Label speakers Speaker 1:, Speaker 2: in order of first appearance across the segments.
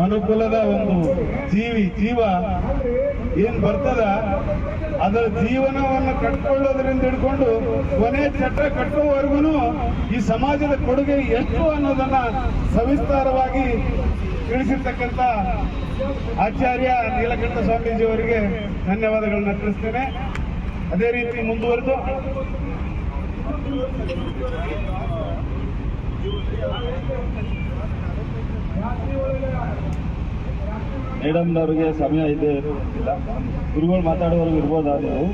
Speaker 1: ಮನುಕುಲದ ಒಂದು ಜೀವಿ, ಜೀವ ಏನ್ ಬರ್ತದ? ಅದರ ಜೀವನವನ್ನು ಕಟ್ಕೊಳ್ಳೋದ್ರಿಂದ ಹಿಡ್ಕೊಂಡು ಕೊನೆ ಚಟ್ರ ಕಟ್ಟುವವರೆಗೂ ಈ ಸಮಾಜದ ಕೊಡುಗೆ ಎಷ್ಟು ಅನ್ನೋದನ್ನ ಸವಿಸ್ತಾರವಾಗಿ ತಿಳಿಸಿರ್ತಕ್ಕಂಥ ಆಚಾರ್ಯ ನೀಲಕಂಠ ಸ್ವಾಮೀಜಿ ಅವರಿಗೆ ಧನ್ಯವಾದಗಳನ್ನ ತಿಳಿಸ್ತೇನೆ. ಅದೇ ರೀತಿ ಮುಂದುವರೆದು.
Speaker 2: ಮೇಡಮ್ನವ್ರಿಗೆ ಸಮಯ ಇದೆ ಗುರುಗಳು ಮಾತಾಡೋವರೆಗೂ ಇರ್ಬೋದಾ ನೀವು?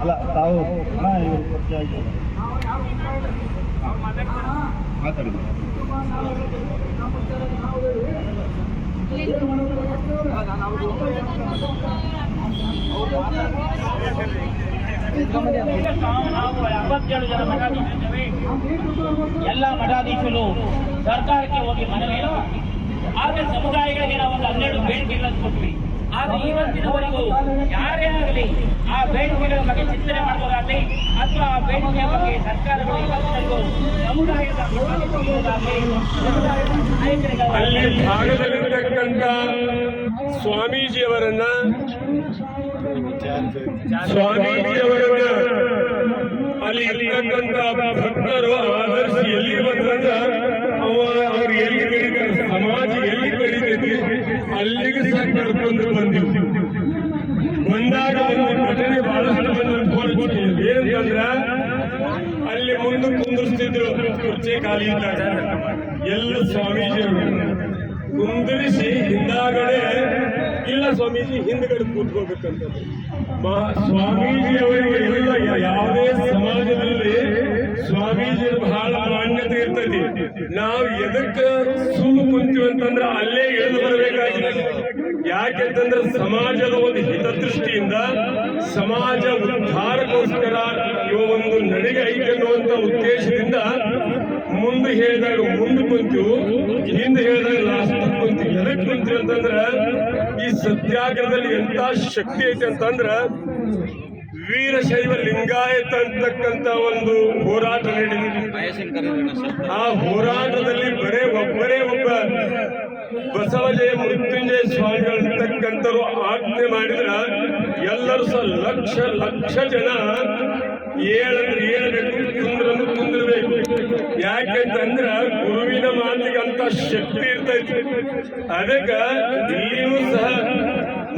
Speaker 2: ಅಲ್ಲ, ತಾವು ಇವರು ಪರಿಚಯ ಮಾತಾಡಿದ್ರು
Speaker 3: ನಾವು ಎಂಬತ್ತೇಳು ಎಲ್ಲ ಮಠಾಧೀಶರು ಸರ್ಕಾರಕ್ಕೆ ಹೋಗಿ ಮನವಿ. ಆದರೆ ಸಮುದಾಯಗಳಿಗೆ ನಾವು ಒಂದು ಹನ್ನೆರಡು ಬೇಡಿಕೆಗಳನ್ನು ಕೊಟ್ವಿ ಆದ್ರೆ ಇವತ್ತಿನವರೆಗೂ ಯಾರೇ ಆಗಲಿ ಆ ಬೇಡಿಕೆಗಳ ಬಗ್ಗೆ ಚಿಂತನೆ ಮಾಡುವುದಾಗಲಿ ಅಥವಾ ಆ ಬೇಡಿಕೆಯ ಬಗ್ಗೆ ಸರ್ಕಾರಗಳು ಇವತ್ತಿನವರೆಗೂ ಸಮುದಾಯದ
Speaker 4: ಅಲ್ಲಿ ಭಾಗದಲ್ಲಿರ್ತಕ್ಕಂಥ ಸ್ವಾಮೀಜಿಯವರನ್ನ ಸ್ವಾಮೀಜಿಯವರನ್ನ ಅಲ್ಲಿ ಇರ್ತಕ್ಕಂಥ ಭಕ್ತರು ಆದರ್ಶ ಎಲ್ಲಿ ಬಂದ್ರಂದ್ರ ಅಲ್ಲಿಗೆ ಸಹ ಕರ್ಕೊಂಡು ಬಂದಿವಿ. ಬಂದಾಗ ಒಂದು ಘಟನೆ ಬಹಳಷ್ಟು ಮಂದಿ ಅನ್ಕೊಂಡು ಏನಂದ್ರ ಅಲ್ಲಿ ಮುಂದೆ ಕುಂದಿರ್ಸ್ತಿದ್ರು, ಕುರ್ಚಿ ಖಾಲಿ ಇದ್ದಾಗ. ಎಲ್ಲ ಸ್ವಾಮೀಜಿಯವರು ಕುಂದಿರಿಸಿ ಹಿಂದಾಗಡೆ ಸ್ವಾಮೀಜಿ ಹಿಂದ್ಗಡೆ ಕೂತ್ಕೋಬೇಕಂತ ಮಹಾ ಸ್ವಾಮೀಜಿಯವರಿಗೆ ಎಲ್ಲ ಯಾ- ಯಾವುದೇ ಸಮಾಜದಲ್ಲಿ ಸ್ವಾಮೀಜಿ ಬಹಳ ಮಾನ್ಯತೆ ಇರ್ತೈತಿ. ನಾವು ಎದಕ್ಕೆ ಸುಳ್ಳು ಕುಂತೀವಿ ಅಂತಂದ್ರೆ ಅಲ್ಲೇ ಇಳಿದು ಬರಬೇಕಾಗಿದೆ. ಯಾಕೆಂತಂದ್ರೆ ಸಮಾಜದ ಒಂದು ಹಿತದೃಷ್ಟಿಯಿಂದ ಸಮಾಜ ಉದ್ಧಾರಕ್ಕೋಸ್ಕರ ಇವ ಒಂದು ನಡಿಗೆ ಐತೆ ಅನ್ನುವಂತ ಉದ್ದೇಶದಿಂದ ಮುಂದೆ ಹೇಳಿದಾಗ ಮುಂದೆ ಕುಂತೀವಿ, ಹಿಂದೆ ಹೇಳಿದಾಗ ಲಾಸ್ಟ್ ಕುಂತೀವಿ. ಎದಕ್ಕೆ ಕುಂತೀವಿ ಅಂತಂದ್ರ ಸತ್ಯಾಗ್ರಹದಲ್ಲಿ ಎಂತ ಶಕ್ತಿ ಐತೆ ಅಂತಂದ್ರ ವೀರಶೈವ ಲಿಂಗಾಯತ ಅಂತಕ್ಕಂತ ಒಂದು ಹೋರಾಟ ನಡೆದಿದೆ. ಆ ಹೋರಾಟದಲ್ಲಿ ಬರೇ ಒಬ್ಬರೇ ಒಬ್ಬ ಬಸವಜಯ ಮೃತ್ಯುಂಜಯ ಸ್ವಾಮಿಗಳು ಅಂತಕ್ಕಂಥವ್ರು ಆಜ್ಞೆ ಮಾಡಿದ್ರ ಎಲ್ಲರೂ ಸಹ ಲಕ್ಷ ಲಕ್ಷ ಜನ ಏಳಂದ್ರೆ ಏಳಬೇಕು ಕುಂದ್ರಂದ್ರೆ ಕುಂದಿರ್ಬೇಕು. ಯಾಕೆಂತಂದ್ರ ಗುರುವಿನ ಅಂತ ಶಕ್ತಿ ಇರ್ತೈತಿ. ಅದಕ್ಕ ನೀವು ಸಹ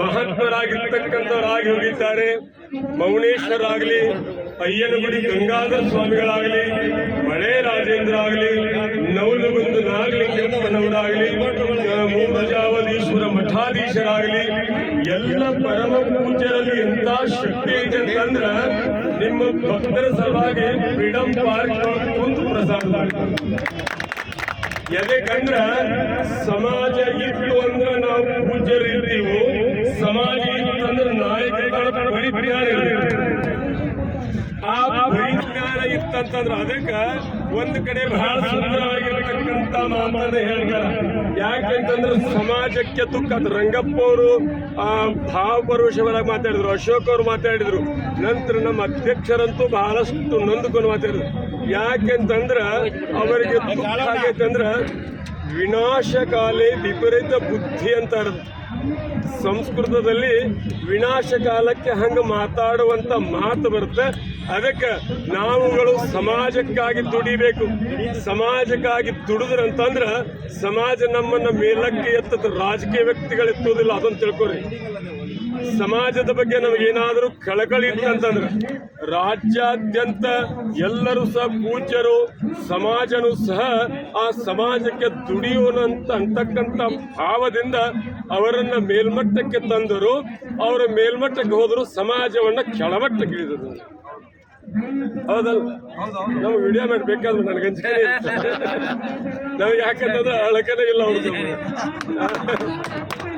Speaker 4: ಮಹತ್ವರಾಗಿರ್ತಕ್ಕಂಥವರಾಗಿ ಹೋಗಿದ್ದಾರೆ. ಮೌನೇಶ್ವರಾಗ್ಲಿ ಅಯ್ಯನಗುಡಿ ಗಂಗಾಧರ ಸ್ವಾಮಿಗಳಾಗಲಿ, ಮಳೆ ರಾಜೇಂದ್ರ ಆಗಲಿ ನವಲಗುಂದು ಕೆಂಪನವರಾಗಲಿ ಮೂರ್ಜಾವಧೀಶ್ವರ ಮಠಾಧೀಶರಾಗಲಿ, ಎಲ್ಲ ಪರಮ ಪೂಜ್ಯರಲ್ಲಿ ಎಂತ ಶಕ್ತಿ ಐತೆ ಅಂತಂದ್ರ ನಿಮ್ಮ ಭಕ್ತರ ಸಲುವಾಗಿ ಫ್ರೀಡಂ ಪಾರ್ಕ್ ಕುಂತು ಪ್ರಸಾದ. ಎದಕ್ಕಂದ್ರ ಸಮಾಜ ಇತ್ತು ಅಂದ್ರ ನಾವು ಪೂಜ್ಯರಿರ್ತೀವಿ ಸಮಾಜ ಇತ್ತು ಅಂದ್ರ ನಾಯಕರ. ಆ ಪರಿಜ್ಞಾನ ಇತ್ತಂತಂದ್ರ ಅದಕ್ಕ ಒಂದ್ ಕಡೆ ಬಹಳ ಸುಂದರವಾಗಿರ್ತಕ್ಕಂತ ಮಾತನ್ನ ಹೇಳ್ತಾರ ಯಾಕೆಂತಂದ್ರ ಸಮಾಜಕ್ಕೆ ತುಕ್ಕ ರಂಗಪ್ಪ ಅವರು ಆ ಭಾವಪರುಷವರಾಗಿ ಮಾತಾಡಿದ್ರು. ಅಶೋಕ್ ಅವರು ಮಾತಾಡಿದ್ರು. ನಂತರ ನಮ್ಮ ಅಧ್ಯಕ್ಷರಂತೂ ಬಹಳಷ್ಟು ನೊಂದುಕೊಂಡು ಮಾತಾಡಿದ್ರು. ಯಾಕೆಂತಂದ್ರ ಅವರಿಗೆ ದುಃಖ ಆಗೈತಂದ್ರ ವಿನಾಶಕಾಲಿ ವಿಪರೀತ ಬುದ್ಧಿ ಅಂತಾರ ಸಂಸ್ಕೃತದಲ್ಲಿ ವಿನಾಶ ಕಾಲಕ್ಕೆ ಹಂಗ ಮಾತಾಡುವಂತ ಮಾತು ಬರುತ್ತೆ. ಅದಕ್ಕೆ ನಾವುಗಳು ಸಮಾಜಕ್ಕಾಗಿ ದುಡಿಬೇಕು. ಸಮಾಜಕ್ಕಾಗಿ ದುಡಿದ್ರಂತಂದ್ರ ಸಮಾಜ ನಮ್ಮನ್ನ ಮೇಲಕ್ಕೆ ಎತ್ತದ ರಾಜಕೀಯ ವ್ಯಕ್ತಿಗಳು ಎತ್ತೋದಿಲ್ಲ ಅದನ್ನು ತಿಳ್ಕೊರಿ. ಸಮಾಜದ ಬಗ್ಗೆ ನಮಗೇನಾದರೂ ಕಳಕಳಿ ಇತ್ತಂತಂದ್ರೆ ರಾಜ್ಯಾದ್ಯಂತ ಎಲ್ಲರೂ ಸಹ ಪೂಜ್ಯರು, ಸಮಾಜನು ಸಹ ಆ ಸಮಾಜಕ್ಕೆ ದುಡಿಯೋನಂತ ಅಂತಕ್ಕಂಥ ಭಾವದಿಂದ ಅವರನ್ನ ಮೇಲ್ಮಟ್ಟಕ್ಕೆ ತಂದರು. ಅವರ ಮೇಲ್ಮಟ್ಟಕ್ಕೆ ಹೋದರೂ ಸಮಾಜವನ್ನ ಕೆಳಮಟ್ಟಕ್ಕೆ ಇಳಿದರು ಹೌದಲ್ಲ? ನಾವು ವಿಡಿಯೋ ಮಾಡಿ ಬೇಕಾದ್ರೆ ನನಗಂಜೆ ನಾವು ಯಾಕಂತಂದ್ರೆ ಅಳಕನೇ ಇಲ್ಲ ಅವ್ರದ್ದು.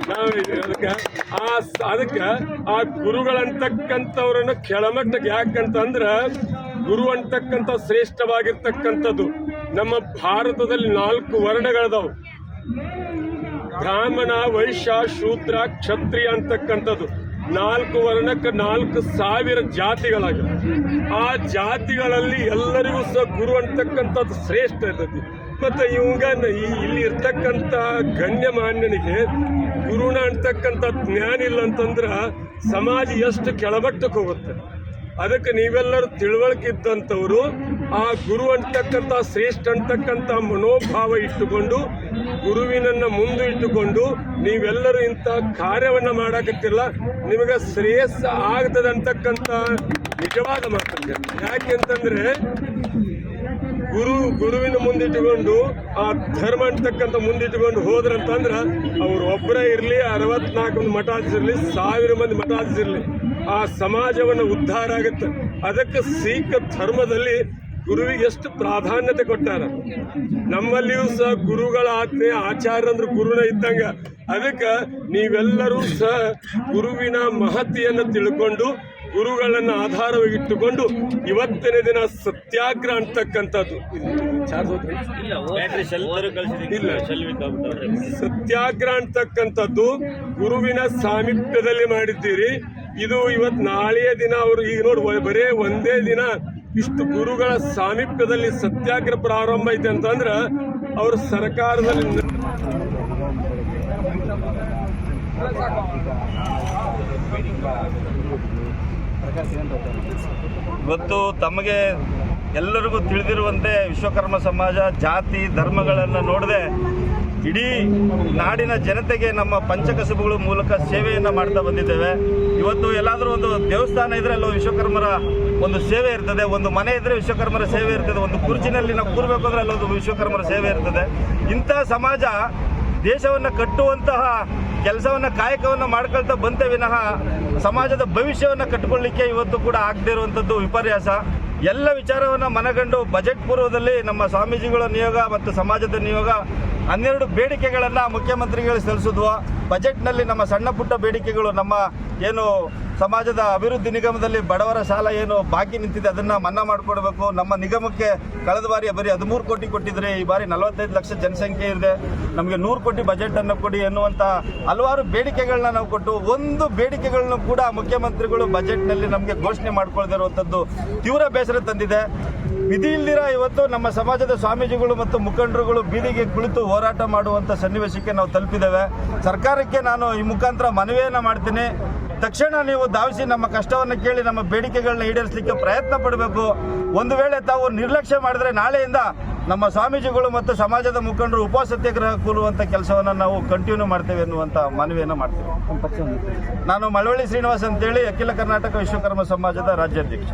Speaker 4: ಅದಕ್ಕೆ ಆ ಅದಕ್ಕೆ ಆ ಗುರುಗಳಂತಕ್ಕಂಥವ್ರನ್ನ ಕೆಳಮಟ್ಟಕ್ಕೆ ಯಾಕಂತಂದ್ರ ಗುರು ಅಂತಕ್ಕಂಥ ಶ್ರೇಷ್ಠವಾಗಿರ್ತಕ್ಕಂಥದ್ದು. ನಮ್ಮ ಭಾರತದಲ್ಲಿ ನಾಲ್ಕು ವರ್ಣಗಳದಾವು. ಬ್ರಾಹ್ಮಣ, ವೈಶ್ಯ, ಶೂದ್ರ, ಕ್ಷತ್ರಿಯ ಅಂತಕ್ಕಂಥದ್ದು. ನಾಲ್ಕು ವರ್ಣಕ್ಕೆ ನಾಲ್ಕು ಸಾವಿರ ಜಾತಿಗಳಾಗಿವೆ ಆ ಜಾತಿಗಳಲ್ಲಿ ಎಲ್ಲರಿಗೂ ಸಹ ಗುರು ಅಂತಕ್ಕಂಥದ್ದು ಶ್ರೇಷ್ಠ ಇರ್ತೈತಿ ಮತ್ತೆ ಇವಂಗ ಇಲ್ಲಿ ಇರ್ತಕ್ಕಂಥ ಗಣ್ಯಮಾನ್ಯನಿಗೆ ಗುರುಣ ಅಂತಕ್ಕಂಥ ಜ್ಞಾನ ಇಲ್ಲ ಅಂತಂದ್ರೆ ಸಮಾಜ ಎಷ್ಟು ಕೆಳಮಟ್ಟಕ್ಕೆ ಹೋಗುತ್ತೆ? ಅದಕ್ಕೆ ನೀವೆಲ್ಲರೂ ತಿಳುವಳಿಕೆ ಇದ್ದಂಥವರು, ಆ ಗುರು ಅಂತಕ್ಕಂಥ, ಶ್ರೇಷ್ಠ ಅಂತಕ್ಕಂಥ ಮನೋಭಾವ ಇಟ್ಟುಕೊಂಡು, ಗುರುವಿನನ್ನ ಮುಂದೆ ಇಟ್ಟುಕೊಂಡು ನೀವೆಲ್ಲರೂ ಇಂಥ ಕಾರ್ಯವನ್ನ ಮಾಡಕತ್ತಿಲ್ಲ. ನಿಮಗೆ ಶ್ರೇಯಸ್ಸ ಆಗ್ತದೆ ಅಂತಕ್ಕಂಥ ನಿಜವಾದ ಮಾತುಗಳು ಯಾಕೆಂತಂದ್ರೆ ಗುರು ಗುರುವಿನ ಮುಂದಿಟ್ಟುಕೊಂಡು ಆ ಧರ್ಮ ಅಂತಕ್ಕಂಥ ಮುಂದಿಟ್ಟುಕೊಂಡು ಹೋದ್ರಂತಂದ್ರೆ ಅವ್ರು ಒಬ್ಬರೇ ಇರಲಿ, ಅರವತ್ನಾಲ್ಕು ಮಂದಿ ಮಠಾಧೀಶಿರ್ಲಿ ಸಾವಿರ ಮಂದಿ ಮಠಾಧೀಶಿರ್ಲಿ ಆ ಸಮಾಜವನ್ನು ಉದ್ಧಾರ ಆಗುತ್ತೆ. ಅದಕ್ಕೆ ಸಿಖ್ ಧರ್ಮದಲ್ಲಿ ಗುರುವಿಗೆ ಎಷ್ಟು ಪ್ರಾಧಾನ್ಯತೆ ಕೊಟ್ಟಾರ. ನಮ್ಮಲ್ಲಿಯೂ ಸಹ ಗುರುಗಳ ಆಜ್ಞೆ ಆಚಾರ್ಯ ಅಂದ್ರೆ ಗುರುನ ಇದ್ದಂಗ. ಅದಕ್ಕೆ ನೀವೆಲ್ಲರೂ ಸಹ ಗುರುವಿನ ಮಹತಿಯನ್ನು ತಿಳ್ಕೊಂಡು ಗುರುಗಳನ್ನ ಆಧಾರವಾಗಿಟ್ಟುಕೊಂಡು ಇವತ್ತಿನ ದಿನ ಸತ್ಯಾಗ್ರಹ ಅಂತಕ್ಕಂಥದ್ದು? ಇಲ್ಲ ಸತ್ಯಾಗ್ರಹ ಅಂತಕ್ಕಂಥದ್ದು ಗುರುವಿನ ಸಾಮೀಪ್ಯದಲ್ಲಿ ಮಾಡಿದ್ದೀರಿ. ಇದು ಇವತ್ ನಾಳೆಯ ದಿನ ಅವರು ಈಗ ನೋಡಿ ಬರೇ ಒಂದೇ ದಿನ ಇಷ್ಟು ಗುರುಗಳ ಸಾಮೀಪ್ಯದಲ್ಲಿ ಸತ್ಯಾಗ್ರಹ ಪ್ರಾರಂಭ ಐತೆ ಅಂತಂದ್ರೆ ಅವರು ಸರ್ಕಾರದಲ್ಲಿ
Speaker 2: ಇವತ್ತು ತಮಗೆ ಎಲ್ಲರಿಗೂ ತಿಳಿದಿರುವಂತೆ ವಿಶ್ವಕರ್ಮ ಸಮಾಜ, ಜಾತಿ, ಧರ್ಮಗಳನ್ನು ನೋಡದೆ ಇಡೀ ನಾಡಿನ ಜನತೆಗೆ ನಮ್ಮ ಪಂಚಕಸುಬುಗಳ ಮೂಲಕ ಸೇವೆಯನ್ನು ಮಾಡ್ತಾ ಬಂದಿದ್ದೇವೆ. ಇವತ್ತು ಎಲ್ಲಾದರೂ ಒಂದು ದೇವಸ್ಥಾನ ಇದ್ರೆ ಅಲ್ಲೋ ವಿಶ್ವಕರ್ಮರ ಒಂದು ಸೇವೆ ಇರ್ತದೆ, ಒಂದು ಮನೆ ಇದ್ರೆ ವಿಶ್ವಕರ್ಮರ ಸೇವೆ ಇರ್ತದೆ, ಒಂದು ಕುರ್ಚಿನಲ್ಲಿ ನಾವು ಕೂರ್ಬೇಕು ಅಂದ್ರೆ ಅಲ್ಲೊಂದು ವಿಶ್ವಕರ್ಮರ ಸೇವೆ ಇರ್ತದೆ. ಇಂಥ ಸಮಾಜ ದೇಶವನ್ನು ಕಟ್ಟುವಂತಹ ಕೆಲಸವನ್ನು ಕಾಯಕವನ್ನು ಮಾಡ್ಕೊಳ್ತಾ ಬಂತೆ ವಿನಃ ಸಮಾಜದ ಭವಿಷ್ಯವನ್ನು ಕಟ್ಟಿಕೊಳ್ಳಿಕ್ಕೆ ಇವತ್ತು ಕೂಡ ಆಗದೇ ಇರುವಂಥದ್ದು ವಿಪರ್ಯಾಸ. ಎಲ್ಲ ವಿಚಾರವನ್ನು ಮನಗಂಡು ಬಜೆಟ್ ಪೂರ್ವದಲ್ಲಿ ನಮ್ಮ ಸ್ವಾಮೀಜಿಗಳ ನಿಯೋಗ ಮತ್ತು ಸಮಾಜದ ನಿಯೋಗ ಹನ್ನೆರಡು ಬೇಡಿಕೆಗಳನ್ನು ಮುಖ್ಯಮಂತ್ರಿಗಳು ಸಲ್ಲಿಸಿದ್ವು. ಬಜೆಟ್ನಲ್ಲಿ ನಮ್ಮ ಸಣ್ಣ ಪುಟ್ಟ ಬೇಡಿಕೆಗಳು, ನಮ್ಮ ಏನು ಸಮಾಜದ ಅಭಿವೃದ್ಧಿ ನಿಗಮದಲ್ಲಿ ಬಡವರ ಸಾಲ ಏನು ಬಾಕಿ ನಿಂತಿದೆ ಅದನ್ನು ಮನ್ನಾ ಮಾಡಿಕೊಡ್ಬೇಕು. ನಮ್ಮ ನಿಗಮಕ್ಕೆ ಕಳೆದ ಬಾರಿ ಬರೀ ಹದಿಮೂರು ಕೋಟಿ ಕೊಟ್ಟಿದ್ರೆ ಈ ಬಾರಿ ನಲವತ್ತೈದು ಲಕ್ಷ ಜನಸಂಖ್ಯೆ ಇದೆ. ನಮಗೆ ನೂರು ಕೋಟಿ ಬಜೆಟ್ ಅನ್ನು ಕೊಡಿ ಎನ್ನುವಂಥ ಹಲವಾರು ಬೇಡಿಕೆಗಳನ್ನ ನಾವು ಕೊಟ್ಟು, ಒಂದು ಬೇಡಿಕೆಗಳನ್ನು ಕೂಡ ಮುಖ್ಯಮಂತ್ರಿಗಳು ಬಜೆಟ್ನಲ್ಲಿ ನಮಗೆ ಘೋಷಣೆ ಮಾಡ್ಕೊಳ್ದೇ ಇರುವಂಥದ್ದು ತೀವ್ರ ಬೇಸರ ತಂದಿದೆ. ವಿಧಿ ಇಲ್ದಿರ ಇವತ್ತು ನಮ್ಮ ಸಮಾಜದ ಸ್ವಾಮೀಜಿಗಳು ಮತ್ತು ಮುಖಂಡರುಗಳು ಬೀದಿಗೆ ಕುಳಿತು ಹೋರಾಟ ಮಾಡುವಂಥ ಸನ್ನಿವೇಶಕ್ಕೆ ನಾವು ತಲುಪಿದ್ದೇವೆ. ಸರ್ಕಾರಕ್ಕೆ ನಾನು ಈ ಮುಖಾಂತರ ಮನವಿಯನ್ನು ಮಾಡ್ತೀನಿ. ತಕ್ಷಣ ನೀವು ಧಾವಿಸಿ ನಮ್ಮ ಕಷ್ಟವನ್ನು ಕೇಳಿ ನಮ್ಮ ಬೇಡಿಕೆಗಳನ್ನ ಈಡೇರಿಸಲಿಕ್ಕೆ ಪ್ರಯತ್ನ ಪಡಬೇಕು. ಒಂದು ವೇಳೆ ತಾವು ನಿರ್ಲಕ್ಷ್ಯ ಮಾಡಿದ್ರೆ ನಾಳೆಯಿಂದ ನಮ್ಮ ಸ್ವಾಮೀಜಿಗಳು ಮತ್ತು ಸಮಾಜದ ಮುಖಂಡರು ಉಪ ಸತ್ಯಾಗ್ರಹ ಕೂರುವಂಥ ಕೆಲಸವನ್ನು ನಾವು ಕಂಟಿನ್ಯೂ ಮಾಡ್ತೇವೆ ಎನ್ನುವಂಥ ಮನವಿಯನ್ನು ಮಾಡ್ತೇವೆ. ನಾನು ಮಳವಳ್ಳಿ ಶ್ರೀನಿವಾಸ್ ಅಂತೇಳಿ ಅಖಿಲ ಕರ್ನಾಟಕ ವಿಶ್ವಕರ್ಮ ಸಮಾಜದ ರಾಜ್ಯಾಧ್ಯಕ್ಷ.